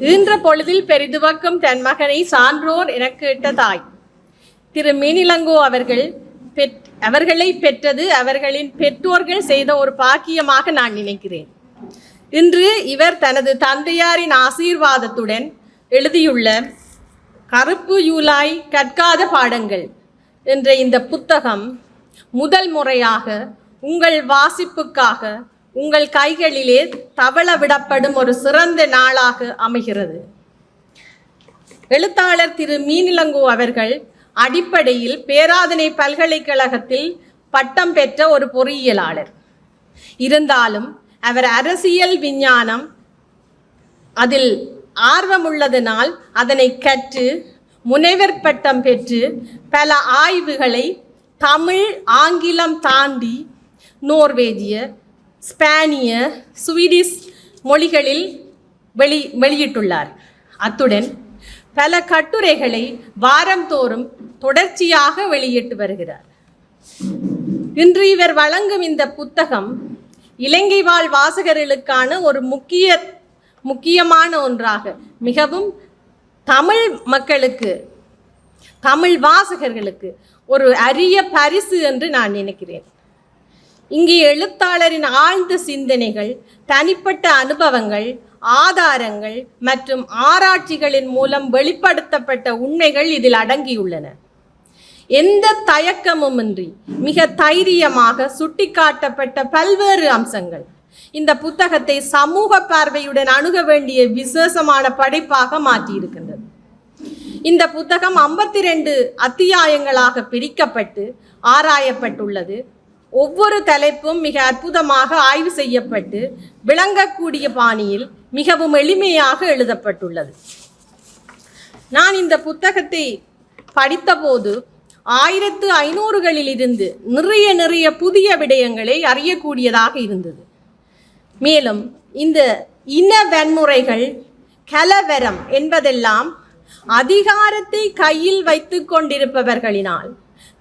ஈன்ற பொழுதில் பெரிதுவக்கும் தன் மகனை சான்றோர் என கேட்ட தாய். திரு மீனிலங்கோ அவர்கள் பெற் அவர்களை பெற்றது அவர்களின் பெற்றோர்கள் செய்த ஒரு பாக்கியமாக நான் நினைக்கிறேன். இன்று இவர் தனது தந்தையாரின் ஆசீர்வாதத்துடன் எழுதியுள்ள கருப்பு யூலாய் கற்காத பாடங்கள் என்ற இந்த புத்தகம் முதல் முறையாக உங்கள் வாசிப்புக்காக உங்கள் கைகளிலே தவள விடப்படும் ஒரு சிறந்த நாளாக அமைகிறது. எழுத்தாளர் திரு மீனிலங்கு அவர்கள் அடிப்படையில் பேராதனை பல்கலைக்கழகத்தில் பட்டம் பெற்ற ஒரு பொறியியலாளர். இருந்தாலும் அவர் அரசியல் விஞ்ஞானம் அதில் ஆர்வமுள்ளதனால் அதனை கற்று முனைவர் பட்டம் பெற்று பல ஆய்வுகளை தமிழ் ஆங்கிலம் தாண்டி நோர்வேஜிய ஸ்பானிய ஸ்வீடிஷ் மொழிகளில் வெளி வெளியிட்டுள்ளார். அத்துடன் பல கட்டுரைகளை வாரந்தோறும் தொடர்ச்சியாக வெளியிட்டு வருகிறார். இன்று இவர் வழங்கும் இந்த புத்தகம் இலங்கை வாழ் வாசகர்களுக்கான ஒரு முக்கிய முக்கியமான ஒன்றாக மிகவும் தமிழ் மக்களுக்கு தமிழ் வாசகர்களுக்கு ஒரு அரிய பரிசு என்று நான் நினைக்கிறேன். இங்கே எழுத்தாளரின் ஆழ்ந்த சிந்தனைகள் தனிப்பட்ட அனுபவங்கள் ஆதாரங்கள் மற்றும் ஆராய்ச்சிகளின் மூலம் வெளிப்படுத்தப்பட்ட உண்மைகள் இதில் அடங்கியுள்ளன. எந்த தயக்கமுமின்றி மிக தைரியமாக சுட்டிக்காட்டப்பட்ட பல்வேறு அம்சங்கள். இந்த புத்தகத்தை சமூக பார்வையுடன் அணுக வேண்டிய விசேஷமான படைப்பாக மாற்றியிருக்கின்றது. இந்த புத்தகம் ஐம்பத்தி ரெண்டு அத்தியாயங்களாக பிரிக்கப்பட்டு ஆராயப்பட்டுள்ளது. ஒவ்வொரு தலைப்பும் மிக அற்புதமாக ஆய்வு செய்யப்பட்டு விளங்கக்கூடிய பாணியில் மிகவும் எளிமையாக எழுதப்பட்டுள்ளது. நான் இந்த புத்தகத்தை படித்தபோது ஆயிரத்து ஐநூறுகளில் இருந்து நிறைய நிறைய புதிய விடயங்களை அறியக்கூடியதாக இருந்தது. மேலும் இந்த இன வன்முறைகள் கலவரம் என்பதெல்லாம் அதிகாரத்தை கையில் வைத்து கொண்டிருப்பவர்களினால்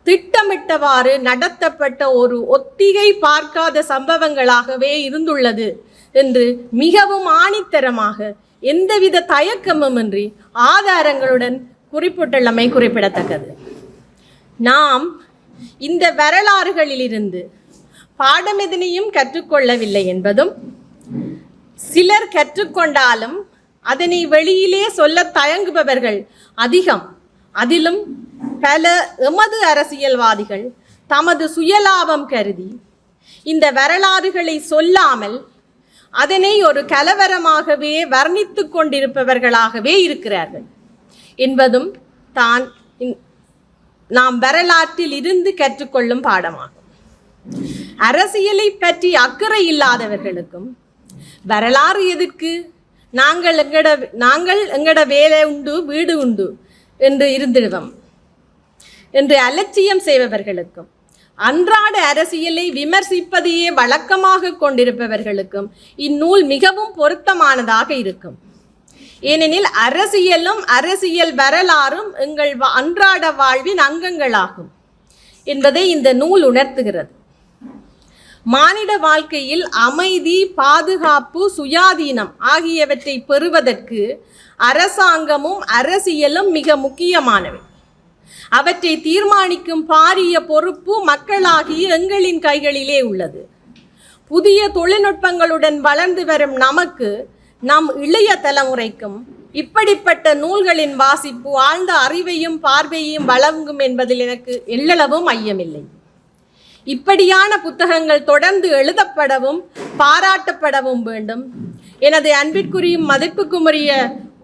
திட்டமிட்டவாறு நடத்தப்பட்ட ஒரு ஒத்திகை பார்க்காத சம்பவங்களாகவே இருந்துள்ளது என்று மிகவும் ஆணித்தரமாக எந்தவித தயக்கமுமின்றி ஆதாரங்களுடன் குறிப்பிட்டுள்ளமை குறிப்பிடத்தக்கது. நாம் இந்த வரலாறுகளிலிருந்து பாடம் எதனையும் கற்றுக்கொள்ளவில்லை என்பதும் சிலர் கற்றுக்கொண்டாலும் அதனை வெளியிலே சொல்ல தயங்குபவர்கள் அதிகம். அதிலும் பல எமது அரசியல்வாதிகள் தமது சுயலாபம் கருதி இந்த வரலாறுகளை சொல்லாமல் அதனை ஒரு கலவரமாகவே வர்ணித்து கொண்டிருப்பவர்களாகவே இருக்கிறார்கள். என்பதும் தான் நாம் வரலாற்றில் இருந்து கற்றுக்கொள்ளும் பாடமாகும். அரசியலை பற்றி அக்கறை இல்லாதவர்களுக்கும் வரலாறு எதற்கு நாங்கள் எங்கட நாங்கள் எங்கட வேலை உண்டு வீடு உண்டு என்று இருந்திடுவோம். என்று அலட்சியம் செய்பவர்களுக்கும் அன்றாட அரசியலை விமர்சிப்பதையே வழக்கமாக கொண்டிருப்பவர்களுக்கும் இந்நூல் மிகவும் பொருத்தமானதாக இருக்கும். ஏனெனில் அரசியலும் அரசியல் வரலாறும் எங்கள் வா- அன்றாட வாழ்வின் அங்கங்களாகும் என்பதை இந்த நூல் உணர்த்துகிறது. மானிட வாழ்க்கையில் அமைதி பாதுகாப்பு சுயாதீனம் ஆகியவற்றை பெறுவதற்கு அரசாங்கமும் அரசியலும் மிக முக்கியமானவை. அவற்றை தீர்மானிக்கும் பாரிய பொறுப்பு மக்களாகிய எங்களின் கைகளிலே உள்ளது. புதிய தொழில்நுட்பங்களுடன் வளர்ந்து வரும் நமக்கு நம் இளைய தலைமுறைக்கும் இப்படிப்பட்ட நூல்களின் வாசிப்பு ஆழ்ந்த அறிவையும் பார்வையையும் வழங்கும் என்பதில் எனக்கு எள்ளளவும் ஐயமில்லை. இப்படியான புத்தகங்கள் தொடர்ந்து எழுதப்படவும் பாராட்டப்படவும் வேண்டும். எனது அன்பிற்குரியும் மதிப்புக்குரிய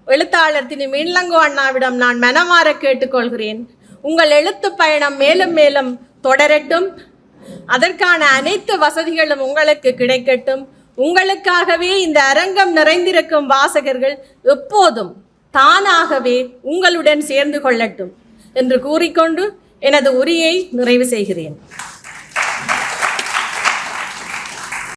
எழுத்தாளர் திரு மீன்லங்கோ அண்ணாவிடம் நான் மனமாற கேட்டுக்கொள்கிறேன். உங்கள் எழுத்து பயணம் மேலும் மேலும் தொடரட்டும். அதற்கான அனைத்து வசதிகளும் உங்களுக்கு கிடைக்கட்டும். உங்களுக்காகவே இந்த அரங்கம் நிறைந்திருக்கும் வாசகர்கள் எப்போதும் தானாகவே உங்களுடன் சேர்ந்து கொள்ளட்டும் என்று கூறிக்கொண்டு எனது உரியை நிறைவு செய்கிறேன்.